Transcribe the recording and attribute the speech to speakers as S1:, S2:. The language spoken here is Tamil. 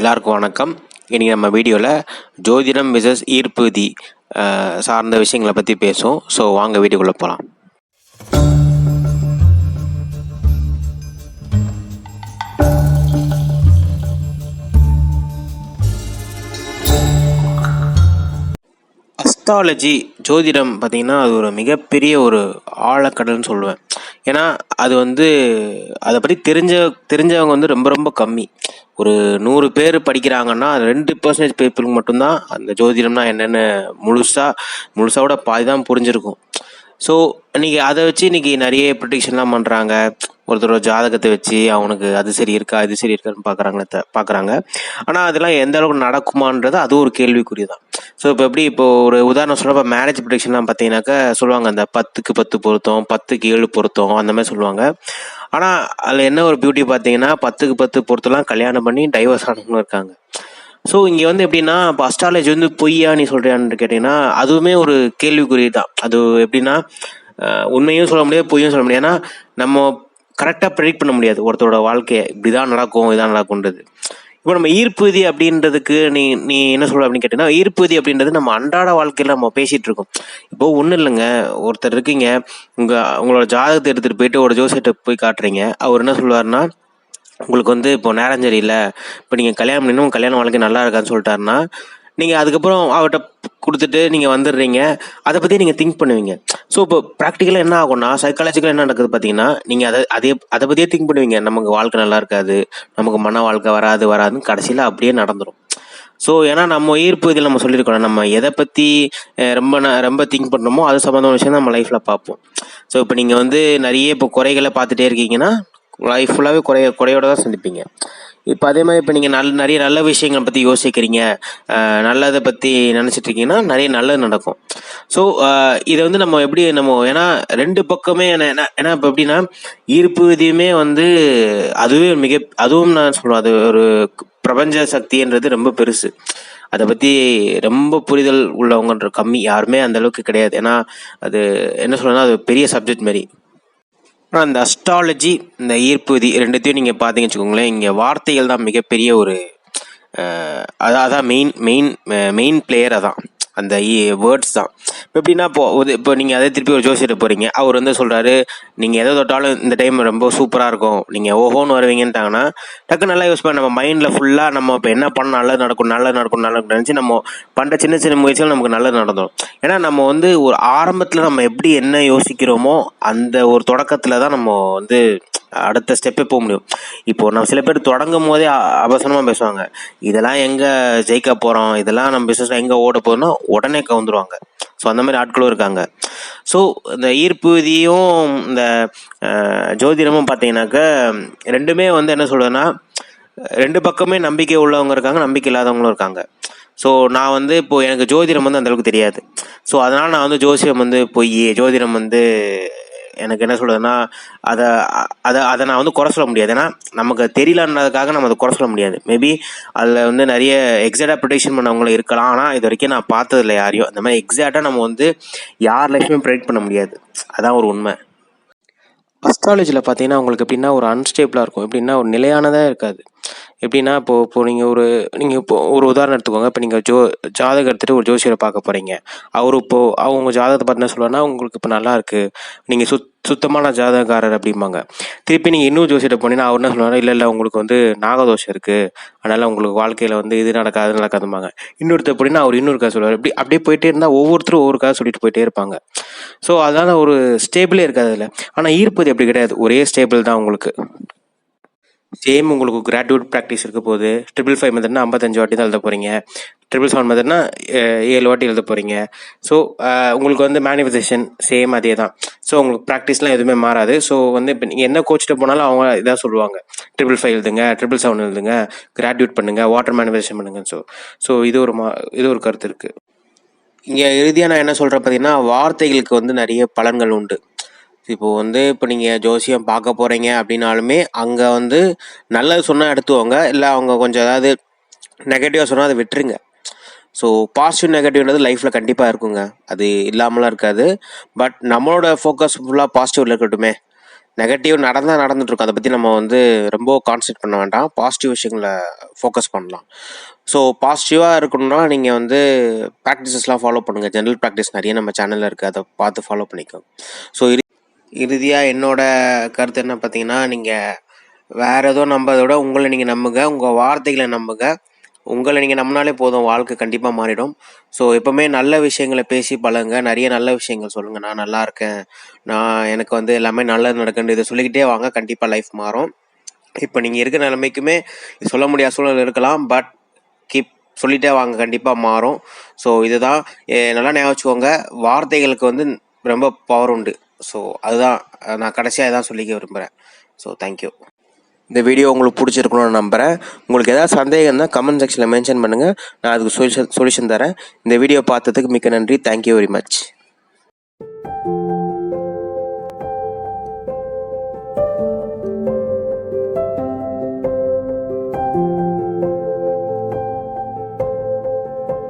S1: எல்லாருக்கும் வணக்கம். இன்றைக்கி நம்ம வீடியோவில் ஜோதிடம் விசஸ் ஈர்ப்புதி சார்ந்த விஷயங்களை பற்றி பேசுவோம். ஸோ வாங்க வீடியோக்குள்ளே போகலாம் அஸ்ட்ராலஜி ஜோதிடம் பார்த்திங்கன்னா அது ஒரு மிகப்பெரிய ஒரு ஆழக்கடல்னு சொல்லுவேன். ஏன்னா அது வந்து அதை பற்றி தெரிஞ்ச தெரிஞ்சவங்க வந்து ரொம்ப ரொம்ப கம்மி. ஒரு நூறு பேர் படிக்கிறாங்கன்னா ரெண்டு பர்சன்டேஜ் பீப்புளுக்கு மட்டும்தான் அந்த ஜோதிடம்னா என்னென்னு முழுசாக முழுசாவோட பாதி தான் புரிஞ்சிருக்கும். ஸோ இன்றைக்கி அதை வச்சு இன்றைக்கி நிறைய ப்ரொடிக்ஷன்லாம் பண்ணுறாங்க ஒருத்தரோட ஜாதகத்தை வச்சு அவனுக்கு அது சரி இருக்கா இது சரி இருக்கான்னு பார்க்குறாங்களே பார்க்குறாங்க ஆனால் அதெல்லாம் எந்த அளவுக்கு நடக்குமான்றது அது ஒரு கேள்விக்குறி தான் ஸோ இப்போ எப்படி இப்போ ஒரு உதாரணம் சொல்ல இப்போ மேரேஜ் ப்ரொடிக்ஷன்லாம் பார்த்தீங்கன்னாக்கா சொல்லுவாங்க அந்த பத்துக்கு பத்து பொருத்தம் பத்துக்கு ஏழு பொருத்தம் அந்த மாதிரி சொல்லுவாங்க. ஆனால் அதில் என்ன ஒரு பியூட்டி பார்த்தீங்கன்னா பத்துக்கு பத்து பொருத்தெல்லாம் கல்யாணம் பண்ணி டைவர்ஸ் ஆனவங்களும் இருக்காங்க. ஸோ இங்கே வந்து எப்படின்னா இப்போ அஸ்ட்ராலஜி வந்து பொய்யா நீ சொல்கிறியான்னு கேட்டிங்கன்னா அதுவுமே ஒரு கேள்விக்குறி தான் அது எப்படின்னா உண்மையும் சொல்ல முடியாது பொய்யும் சொல்ல முடியாது. ஏன்னா நம்ம கரெக்டாக ப்ரெடிக்ட் பண்ண முடியாது. ஒருத்தரோட வாழ்க்கையை. இப்படி தான் நடக்கும் இதான் நடக்கும்ன்றது. இப்போ நம்ம ஈர்ப்பு விதி அப்படின்றதுக்கு நீ நீ என்ன சொல்ற அப்படின்னு கேட்டீங்கன்னா ஈர்ப்பு விதி அப்படின்றது நம்ம அன்றாட வாழ்க்கையில் நம்ம பேசிகிட்டு இருக்கோம். இப்போ ஒன்றும் இல்லைங்க. ஒருத்தர் இருக்கீங்க. உங்கள் உங்களோட ஜாதகத்தை எடுத்துகிட்டு போயிட்டு ஒரு ஜோசியத்தை போய் காட்டுறீங்க. அவர் என்ன சொல்லுவாருன்னா உங்களுக்கு வந்து இப்போ நேரம் சரியில்லை இப்போ நீங்கள் கல்யாணம் பண்ணணும் கல்யாணம் கல்யாண வாழ்க்கை நல்லா இருக்கான்னு சொல்லிட்டாருன்னா நீங்கள் அதுக்கப்புறம் அவர்கிட்ட கொடுத்துட்டு நீங்கள் வந்துடுறீங்க. அதை பற்றி நீங்கள் திங்க் பண்ணுவீங்க. ஸோ இப்போ ப்ராக்டிக்கலாக என்ன ஆகும்னா சைக்காலஜிக்கலாக என்ன நடக்குது பார்த்தீங்கன்னா நீங்கள் அதை அதே அதை பற்றியே திங்க் பண்ணுவீங்க. நமக்கு வாழ்க்கை நல்லா இருக்காது. நமக்கு மன வாழ்க்கை வராது வராதுன்னு கடைசியில் அப்படியே நடந்துடும் ஸோ ஏன்னா நம்ம ஈர்ப்பு இதில் நம்ம சொல்லியிருக்கோம் நம்ம எதை பற்றி ரொம்ப ந- ரொம்ப திங்க் பண்ணுறோமோ அது சம்மந்தமான விஷயம் நம்ம லைஃப்பில் பார்ப்போம். ஸோ இப்போ நீங்கள் வந்து நிறைய இப்போ குறைகளை பார்த்துட்டே இருக்கீங்கன்னா லைஃப் ஃபுல்லாகவே குறைய குறையோட தான் சந்திப்பீங்க. இப்போ அதே மாதிரி இப்போ நீங்கள் நல்ல நிறைய நல்ல விஷயங்களை பற்றி யோசிக்கிறீங்க. நல்லதை பற்றி நினச்சிட்டு இருக்கீங்கன்னா நிறைய நல்லது நடக்கும். ஸோ இதை வந்து நம்ம எப்படி நம்ம ஏன்னா ரெண்டு பக்கமே என்ன ஏன்னா இப்போ எப்படின்னா ஈர்ப்பு விதியுமே வந்து அதுவே மிக அதுவும் நான் சொல்லுவேன் அது ஒரு பிரபஞ்ச சக்தின்றது ரொம்ப பெருசு. அதை பற்றி ரொம்ப புரிதல் உள்ளவங்கன்ற கம்மி யாருமே அந்த அளவுக்கு கிடையாது. ஏன்னா அது என்ன சொல்லணும்னா அது பெரிய சப்ஜெக்ட் மாதிரி ஆனால் இந்த அஸ்ட்ராலஜி இந்த ஈர்ப்பு விதி ரெண்டுத்தையும் நீங்கள் பார்த்தீங்கன்னு வச்சுக்கோங்களேன் இங்கே வார்த்தைகள் தான் மிகப்பெரிய ஒரு அதான் அதான் மெயின் மெயின் மெயின் பிளேயர் அதான். அந்த வேர்ட்ஸ் தான். இப்போ எப்படின்னா இப்போது இப்போ நீங்கள் அதே திருப்பி ஒரு ஜோசியர் போகிறீங்க அவர் வந்து சொல்கிறாரு நீங்கள் எதை தொட்டாலும் இந்த டைம் ரொம்ப சூப்பராக இருக்கும். நீங்கள் ஓஹோன்னு வருவீங்கன்ட்டாங்கன்னா டக்கு நல்லா யூஸ் பண்ண நம்ம மைண்டில் ஃபுல்லாக நம்ம இப்போ என்ன பண்ண நல்லது நடக்கும் நல்லது நடக்கும் நல்லது நினச்சி நம்ம பண்ணுற சின்ன சின்ன முயற்சிகள் நமக்கு நல்லது நடந்தோம் ஏன்னா நம்ம வந்து ஒரு ஆரம்பத்தில் நம்ம எப்படி என்ன யோசிக்கிறோமோ அந்த ஒரு தொடக்கத்தில் தான் நம்ம வந்து அடுத்த ஸ்டெப்பே போக முடியும். இப்போ நம்ம சில பேர் தொடங்கும் போதே அவசரமாக பேசுவாங்க. இதெல்லாம் எங்கே ஜெயிக்க போகிறோம் இதெல்லாம் நம்ம பிஸ்னஸ் எங்கே ஓட போகிறோம்னா உடனே கவுந்துருவாங்க. ஸோ அந்த மாதிரி ஆட்களும் இருக்காங்க. ஸோ இந்த ஈர்ப்பு விதியும் இந்த ஜோதிடமும் பார்த்தீங்கன்னாக்க ரெண்டுமே வந்து என்ன சொல்கிறதுன்னா ரெண்டு பக்கமே நம்பிக்கை உள்ளவங்க இருக்காங்க நம்பிக்கை இல்லாதவங்களும் இருக்காங்க. ஸோ நான் வந்து இப்போ எனக்கு ஜோதிடம் வந்து அந்தளவுக்கு தெரியாது. ஸோ அதனால் நான் வந்து ஜோசியம் வந்து பொய் ஜோதிடம் வந்து எனக்கு என்ன சொல்கிறதுனா அதை அதை அதை நான் வந்து குறை சொல்ல முடியாது. ஏன்னா நமக்கு தெரியலன்றதுக்காக நம்ம அதை குறை சொல்ல முடியாது. மேபி அதில் வந்து நிறைய எக்ஸாக்டாக ப்ரிடிக்ஷன் பண்ணவங்களும் இருக்கலாம். ஆனால் இது வரைக்கும் நான் பார்த்ததில்ல யாரையும் அந்த மாதிரி எக்ஸாக்டாக நம்ம வந்து யார் லைஃப்லையும் ப்ரெடிக்ட் பண்ண முடியாது. அதான் ஒரு உண்மை. அஸ்ட்ராலஜியில் பார்த்தீங்கன்னா உங்களுக்கு எப்படின்னா ஒரு அன்ஸ்டேபிளாக இருக்கும். எப்படின்னா ஒரு நிலையானதாக இருக்காது. எப்படின்னா இப்போது இப்போது நீங்கள் ஒரு நீங்கள் இப்போ ஒரு உதாரணம் எடுத்துக்கோங்க. இப்போ நீங்கள் ஜோ ஜாதகம் எடுத்துகிட்டு ஒரு ஜோசியரை பார்க்க போகிறீங்க அவர் இப்போது அவங்க ஜாதகத்தை பார்த்து என்ன சொல்லுவாருன்னா உங்களுக்கு இப்போ நல்லா இருக்குது நீங்கள் சுத் சுத்தமான ஜாதகக்காரர் அப்படிம்பாங்க. திருப்பி நீங்கள் இன்னும் ஜோசியிட்ட போனீங்கன்னா அவர் என்ன சொல்லுவாரு இல்லை இல்லை உங்களுக்கு வந்து நாகதோஷம் இருக்குது அதனால் உங்களுக்கு வாழ்க்கையில் வந்து இது நடக்காது நடக்காதும்பாங்க. இன்னொருத்தர் போனீங்கன்னா அவர் இன்னொரு கதை சொல்லுவார். இப்படி அப்படியே போயிட்டே இருந்தால் ஒவ்வொருத்தரும் ஒவ்வொரு கதை சொல்லிட்டு போயிட்டே இருப்பாங்க. ஸோ அதனால் ஒரு ஸ்டேபிளே இருக்காது அதில். ஆனால் ஈர்ப்பது அப்படி கிடையாது. ஒரே ஸ்டேபிள் தான் உங்களுக்கு. சேம் உங்களுக்கு கிராஜுவேட் ப்ராக்டிஸ் இருக்க போகுது. ட்ரிபிள் ஃபைவ் மெத்தட்னா ஐம்பத்தஞ்சு வாட்டி தான் எழுத போகிறீங்க ட்ரிபிள் செவன் மெத்தட்னா ஏழு வாட்டி எழுத போகிறீங்க ஸோ உங்களுக்கு வந்து மேனிஃபெஸ்டேஷன் சேம் அதே தான். ஸோ உங்களுக்கு ப்ராக்டிஸ்லாம் எதுவுமே மாறாது. ஸோ வந்து இப்போ நீங்கள் என்ன கோச்சிட்ட போனாலும் அவங்க இதான் சொல்லுவாங்க. ட்ரிபிள் ஃபைவ் எழுதுங்க ட்ரிபிள் செவன் எழுதுங்க கிராஜுவேட் பண்ணுங்கள் வாட்டர் மேனிஃபெஸ்டேஷன் பண்ணுங்கள் ஸோ ஸோ இது ஒரு மா இது ஒரு கருத்து இருக்குது இங்கே இறுதியாக நான் என்ன சொல்கிறேன் பார்த்தீங்கன்னா வார்த்தைகளுக்கு வந்து நிறைய பலன்கள் உண்டு. இப்போ வந்து இப்போ நீங்கள் ஜோசியம் பார்க்க போகிறீங்க அப்படின்னாலுமே அங்கே வந்து நல்லது சொன்னால் எடுத்துவாங்க இல்லை அவங்க கொஞ்சம் ஏதாவது நெகட்டிவாக சொன்னால் அதை விட்டுருங்க. ஸோ பாசிட்டிவ் நெகட்டிவ்ன்றது லைஃப்பில் கண்டிப்பாக இருக்குங்க. அது இல்லாமலாம் இருக்காது. பட் நம்மளோட ஃபோக்கஸ் ஃபுல்லாக பாசிட்டிவில் இருக்கட்டுமே. நெகட்டிவ் நடந்தால் நடந்துட்டுருக்கும் அதை பற்றி நம்ம வந்து ரொம்ப கான்சென்ட்ரேட் பண்ண வேண்டாம். பாசிட்டிவ் விஷயங்களை ஃபோக்கஸ் பண்ணலாம். ஸோ பாசிட்டிவாக இருக்கணும்னா நீங்கள் வந்து ப்ராக்டிசஸ்லாம் ஃபாலோ பண்ணுங்கள் ஜென்ரல் ப்ராக்டிஸ் நிறைய நம்ம சேனலில் இருக்குது அதை பார்த்து ஃபாலோ பண்ணிக்கோங்க. ஸோ இறுதியாக என்னோட கருத்து என்ன பார்த்தீங்கன்னா நீங்கள் வேறு ஏதோ நம்பதை விட உங்களை நீங்கள் நம்புங்க உங்கள் வார்த்தைகளை நம்புங்க. உங்களை நீங்கள் நம்பினாலே போதும் வாழ்க்கை கண்டிப்பாக மாறிடும். ஸோ எப்போவுமே நல்ல விஷயங்களை பேசி பழகுங்க. நிறைய நல்ல விஷயங்கள் சொல்லுங்கள் நான் நல்லா இருக்கேன். நான் எனக்கு வந்து எல்லாமே நல்லது நடக்குன்னு இதை சொல்லிக்கிட்டே வாங்க. கண்டிப்பாக லைஃப் மாறும். இப்போ நீங்கள் இருக்கிற நிலைமைக்குமே சொல்ல முடியாத சூழல் இருக்கலாம். பட் கீப் சொல்லிட்டே வாங்க. கண்டிப்பாக மாறும். ஸோ இதுதான். நல்லா ஞாபகம் வச்சுக்கோங்க. வார்த்தைகளுக்கு வந்து ரொம்ப பவர் உண்டு. ஸோ அதுதான் நான் கடைசியாக இதான் சொல்லிக்க விரும்புகிறேன் ஸோ தேங்க்யூ இந்த வீடியோ உங்களுக்கு பிடிச்சிருக்கணும்னு நான் நம்புகிறேன் உங்களுக்கு ஏதாவது சந்தேகம் இருந்தால் கமெண்ட் செக்ஷனில் மென்ஷன் பண்ணுங்கள் நான் அதுக்கு சொல்யூஷன் சொல்யூஷன் தரேன். இந்த வீடியோ பார்த்ததுக்கு மிக்க நன்றி. Thank you very much